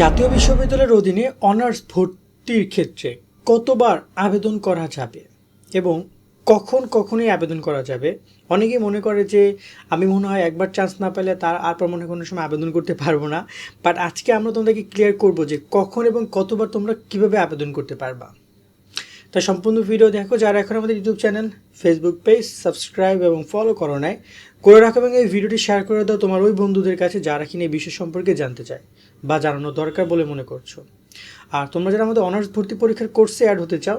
জাতীয় বিশ্ববিদ্যালয়ের অধীনে অনার্স ভর্তির ক্ষেত্রে কতবার আবেদন করা যাবে এবং কখন কখনই আবেদন করা যাবে? অনেকেই মনে করে যে আমি মনে হয় একবার চান্স না পেলে তার আর পর মনে কোনো সময় আবেদন করতে পারব না। বাট আজকে আমরা তোমাদেরকে ক্লিয়ার করব যে কখন এবং কতবার তোমরা কীভাবে আবেদন করতে পারবা। তাই সম্পূর্ণ ভিডিও দেখো যারা এখন আমাদের YouTube channel Facebook page subscribe এবং ফলো করো নাই, করে রাখো এবং এই ভিডিওটি শেয়ার করে দাও তোমার ওই বন্ধুদের কাছে যারা কিনে এই বিষয় সম্পর্কে জানতে চায় বা জানানো দরকার বলে মনে করছ। আর তোমরা যারা আমাদের অনার্স ভর্তি পরীক্ষার কোর্সে অ্যাড হতে চাও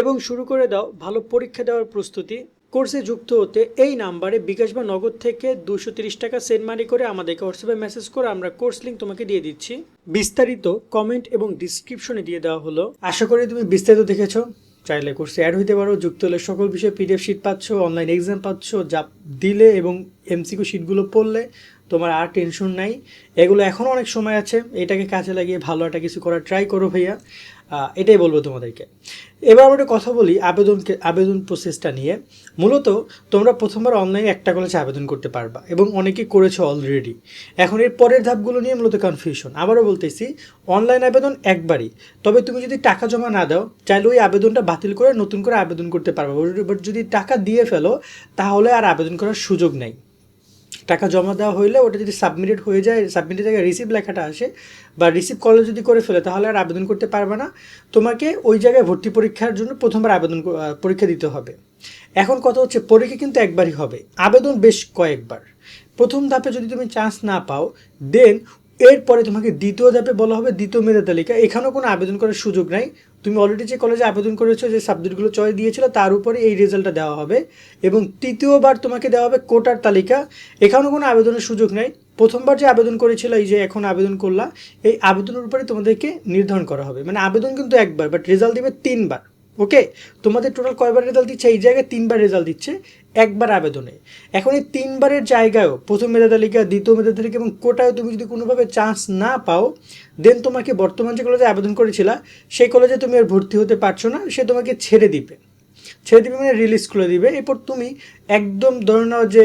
এবং শুরু করে দাও, ভালো পরীক্ষা দেওয়ার প্রস্তুতি। কোর্সে যুক্ত হতে এই নাম্বারে বিকাশ বা নগদ থেকে দুশো তিরিশ টাকা সেন্ড মানি করে আমাদেরকে হোয়াটসঅ্যাপে মেসেজ করে আমরা কোর্স লিঙ্ক তোমাকে দিয়ে দিচ্ছি। বিস্তারিত কমেন্ট এবং ডিসক্রিপশনে দিয়ে দেওয়া হলো। আশা করি তুমি বিস্তারিত দেখেছ। চাইলে কোর্সে অ্যাড হইতে পারো। যুক্ত হলে সকল বিষয়ে পিডিএফ শিট পাচ্ছ অনলাইন এক্সাম পাচ্ছ, যা দিলে এবং এমসিকিউ শিটগুলো পড়লে তোমার আর টেনশন নাই। এগুলো এখনও অনেক সময় আছে। এটাকে কাজে লাগিয়ে ভালো একটা কিছু করার ট্রাই করো ভাইয়া। এটাই বলব তোমাদেরকে। এবার আমরা একটা কথা বলি আবেদনকে আবেদন প্রসেসটা নিয়ে। মূলত তোমরা প্রথমবার অনলাইনে একটা কলেজে আবেদন করতে পারবা এবং অনেকে করেছ অলরেডি এখন এর পরের ধাপগুলো নিয়ে মূলত কনফিউশন আবারও বলতেছি অনলাইন আবেদন একবারই। তবে তুমি যদি টাকা জমা না দাও চাইলে ওই আবেদনটা বাতিল করে নতুন করে আবেদন করতে পারবে। বাট যদি টাকা দিয়ে ফেলো, তাহলে আর আবেদন করার সুযোগ নেই। টাকা জমা দেওয়া হইলে ওটা যদি সাবমিটেড হয়ে যায় সাবমিটের জায়গায় রিসিভ লেখাটা আসে বা রিসিভ কলে যদি করে ফেলে, তাহলে আর আবেদন করতে পারবে না। তোমাকে ওই জায়গায় ভর্তি পরীক্ষার জন্য প্রথমবার আবেদন পরীক্ষা দিতে হবে। এখন কথা হচ্ছে, পরীক্ষা কিন্তু একবারই হবে। আবেদন বেশ কয়েকবার। প্রথম ধাপে যদি তুমি চান্স না পাও দেন এরপরে তোমাকে দ্বিতীয় ধাপে বলা হবে দ্বিতীয় মেধা তালিকা এখানেও কোনো আবেদন করার সুযোগ নাই। তুমি অলরেডি যে কলেজে আবেদন করেছ, যে সাবজেক্টগুলো চয়েস দিয়েছিলো, তার উপরে এই রেজাল্টটা দেওয়া হবে। এবং তৃতীয়বার তোমাকে দেওয়া হবে কোটার তালিকা। এখানেও কোনো আবেদনের সুযোগ নেই। প্রথমবার যে আবেদন করেছিল, এই যে এখন আবেদন করলা, এই আবেদনের উপরে তোমাদেরকে নির্ধারণ করা হবে। মানে আবেদন কিন্তু একবার বাট রেজাল্ট দেবে তিনবার। ওকে তোমাদের টোটাল কয়বার রেজাল্ট দিচ্ছে? এই জায়গায় তিনবার রেজাল্ট দিচ্ছে, একবার আবেদনে। এখন এই তিনবারের জায়গায়ও প্রথম মেধা তালিকা, দ্বিতীয় মেধা তালিকা এবং কোটায় তুমি যদি কোনোভাবে চান্স না পাও দেন তোমাকে বর্তমান যে কলেজে আবেদন করেছিলা, সেই কলেজে তুমি আর ভর্তি হতে পারছ না, সে তোমাকে ছেড়ে দিবে। ছেড়ে দিবে মানে রিলিজ করে দিবে। এরপর তুমি একদম ধরে নাও যে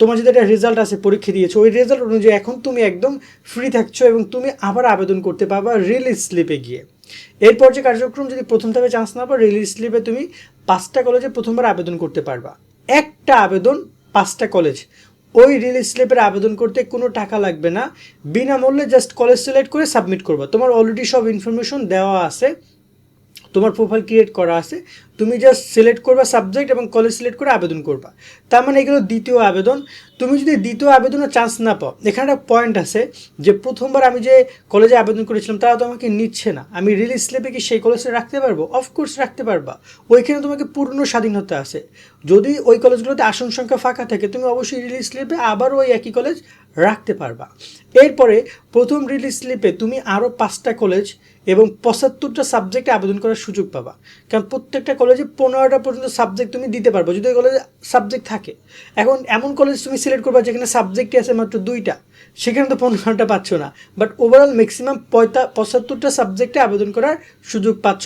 তোমার যদি একটা রেজাল্ট আছে পরীক্ষা দিয়েছ, ওই রেজাল্ট অনুযায়ী এখন তুমি একদম ফ্রি থাকছো এবং তুমি আবার আবেদন করতে পারবা রিলিজ স্লিপে গিয়ে। এরপর যে কার্যক্রম যদি প্রথম ধাপে চান্স না পাও রিলিজ স্লিপে তুমি পাঁচটা কলেজে প্রথমবার আবেদন করতে পারবা। একটা আবেদন, পাঁচটা কলেজ ওই রিলিজ স্লিপের আবেদন করতে কোনো টাকা লাগবে না। বিনামূল্যে জাস্ট কলেজ সিলেক্ট করে সাবমিট করবা। তোমার অলরেডি সব ইনফরমেশন দেওয়া আছে। তোমার প্রোফাইল ক্রিয়েট করা আছে। তুমি জাস্ট সিলেক্ট করবা সাবজেক্ট এবং কলেজ সিলেক্ট করে আবেদন করবা। তার মানে এগুলো দ্বিতীয় আবেদন। তুমি যদি দ্বিতীয় আবেদনের চান্স না পাও, এখানে একটা পয়েন্ট আছে যে প্রথমবার আমি যে কলেজে আবেদন করেছিলাম, তারা তো আমাকে নিচ্ছে না। আমি রিলিজ স্লিপে কি সেই কলেজে রাখতে পারব? অফকোর্স রাখতে পারবা। ওইখানে তোমাকে পূর্ণ স্বাধীনতা আছে। যদি ওই কলেজগুলোতে আসন সংখ্যা ফাঁকা থাকে, তুমি অবশ্যই রিলিজ স্লিপে আবার ওই একই কলেজ রাখতে পারবা। এরপরে প্রথম রিলিজ স্লিপে তুমি আরও পাঁচটা কলেজ এবং পঁচাত্তরটা সাবজেক্টে আবেদন করার সুযোগ পাবা। কারণ প্রত্যেকটা কলেজে পনেরোটা পর্যন্ত সাবজেক্ট তুমি দিতে পারব। যদি ওই কলেজে সাবজেক্ট থাকে, এখন এমন কলেজ তুমি সিলেক্ট করবা যেখানে সাবজেক্টই আছে মাত্র দুইটা, সেখানে তো পনেরোটা পাচ্ছ না। বাট ওভারঅল ম্যাক্সিমাম পঁয়তা, পঁচাত্তরটা সাবজেক্টে আবেদন করার সুযোগ পাচ্ছ,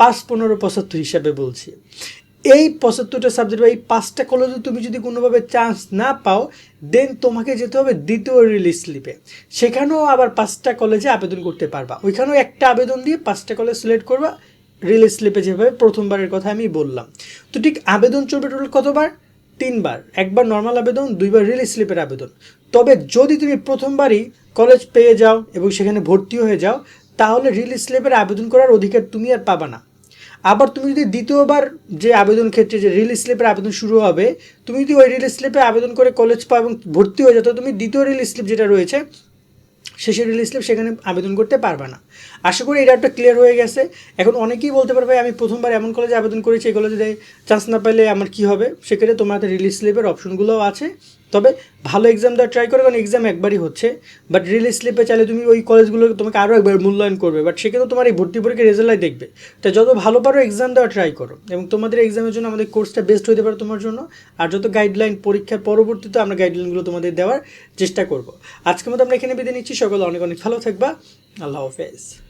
পাঁচ পনেরো পঁচাত্তর হিসাবে বলছি। এই পঁচাত্তরটা সাবজেক্ট বা এই পাঁচটা কলেজে তুমি যদি কোনোভাবে চান্স না পাও দেন তোমাকে যেতে হবে দ্বিতীয় রিলিজ স্লিপে সেখানেও আবার পাঁচটা কলেজে আবেদন করতে পারবা। ওইখানেও একটা আবেদন দিয়ে পাঁচটা কলেজ সিলেক্ট করবা। রিলিজ স্লিপে যেভাবে প্রথমবারের কথা আমি বললাম। তো ঠিক আবেদন চলবে টোটাল কতবার? তিনবার, একবার নর্মাল আবেদন, দুইবার রিলিজ স্লিপের আবেদন। তবে যদি তুমি প্রথমবারই কলেজ পেয়ে যাও এবং সেখানে ভর্তি হয়ে যাও, তাহলে রিলিজ স্লিপের আবেদন করার অধিকার তুমি আর পাবা না। আবার তুমি যদি দ্বিতীয়বার যে আবেদন ক্ষেত্রে যে রিলিজ স্লিপের আবেদন শুরু হবে, তুমি যদি ওই রিলিজ স্লিপে আবেদন করে কলেজ পাও এবং ভর্তি হয়ে যাও তুমি দ্বিতীয় রিলিজ স্লিপ যেটা রয়েছে শেষের রিলিজ স্লিপ সেখানে আবেদন করতে পারবে না। আশা করি এটা একটা ক্লিয়ার হয়ে গেছে। এখন অনেকেই বলতে পারবে আমি প্রথমবার এমন কলেজে আবেদন করেছি এই কলেজে চান্স না পেলে আমার কি হবে? সেক্ষেত্রে তোমার হাতে রিলিজ স্লিপের অপশনগুলোও আছে। তবে ভালো এক্সাম দেওয়ার ট্রাই করো, কারণ এক্সাম একবারই হচ্ছে। বাট রিলিজ স্লিপে চাইলে তুমি ওই কলেজগুলো তোমাকে আরও একবার মূল্যায়ন করবে। বাট সেক্ষেত্রে তোমার এই ভর্তি পরীক্ষার রেজাল্টই দেখবে। তা যত ভালো পারো এক্সাম দেওয়ার ট্রাই করো। এবং তোমাদের এক্সামের জন্য আমাদের কোর্সটা বেস্ট হতে পারে তোমার জন্য। আর যত গাইডলাইন পরীক্ষার পরবর্তীতে আমরা গাইডলাইনগুলো তোমাদের দেওয়ার চেষ্টা করব। আজকের মতো আমরা এখানে বিদায় নিচ্ছি। সকলে অনেক অনেক ভালো থাকবা। আল্লাহ হাফেজ।